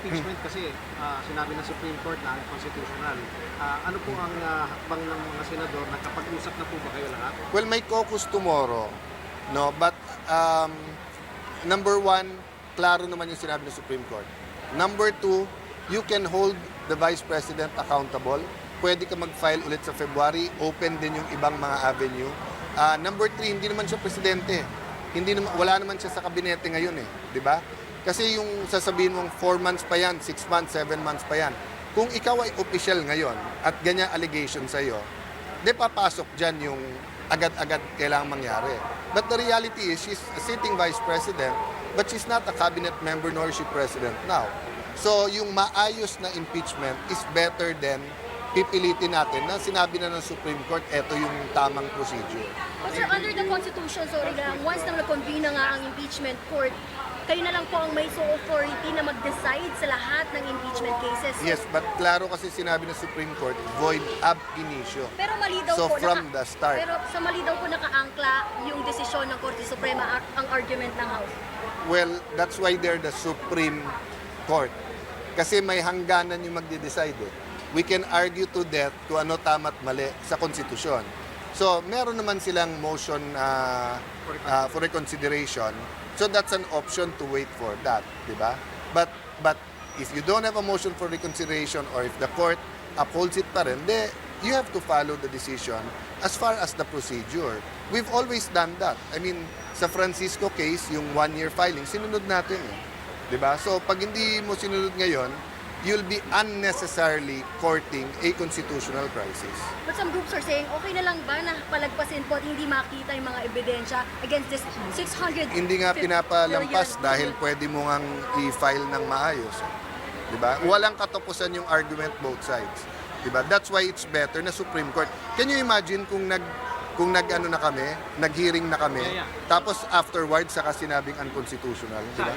impeachment kasi ah, sinabi ng Supreme Court na unconstitutional. Ah, ano po ang ah, hakbang ng mga senador? Nakapag-usap na po ba kayo lahat? Well, may caucus tomorrow, no? But um, number one, klaro naman yung sinabi ng Supreme Court. Number two, you can hold the Vice President accountable. Pwede ka mag-file ulit sa February. Open din yung ibang mga avenue. Ah, number three, hindi naman siya presidente. Hindi naman, wala naman siya sa kabinete ngayon eh. Di ba? Kasi yung sasabihin mong 4 months pa yan, 6 months, 7 months pa yan. Kung ikaw ay official ngayon at ganyan allegation sa'yo, di papasok dyan yung agad-agad kailangang mangyari. But the reality is, she's a sitting vice president, but she's not a cabinet member nor she president now. So, yung maayos na impeachment is better than pipilitin natin na sinabi na ng Supreme Court, eto yung tamang procedure. But sir, under the Constitution, sorry lang, once na nag-convene na nga ang impeachment court, kayo na lang po ang may sole authority na mag-decide sa lahat ng impeachment cases. Yes, but klaro kasi sinabi ng Supreme Court, void ab initio. Pero mali daw So, po, from the start. Pero sa mali daw po nakaangkla yung desisyon ng Korte Suprema ang argument ng House. Well, that's why they're the Supreme Court. Kasi may hangganan yung magde-decide eh. We can argue to death kung ano tama't mali sa konstitusyon. So, meron naman silang motion uh, uh, for reconsideration. So, that's an option to wait for that, di ba? But, but if you don't have a motion for reconsideration or if the court upholds it pa rin, de, you have to follow the decision as far as the procedure. We've always done that. I mean, sa Francisco case, yung one-year filing, sinunod natin eh. 'Di ba? So, pag hindi mo sinunod ngayon, you'll be unnecessarily courting a constitutional crisis. But some groups are saying, okay na lang ba na palagpasin po at hindi makita yung mga ebidensya against this 600 Hindi nga pinapalampas dahil pwede mo ngang i-file ng maayos. 'Di ba? Walang katapusan yung argument both sides. 'Di ba? That's why it's better na Supreme Court. Can you imagine kung nag kung nag-ano na kami, nag-hearing na kami, Yeah, yeah. tapos afterwards saka sinabing unconstitutional, 'di ba?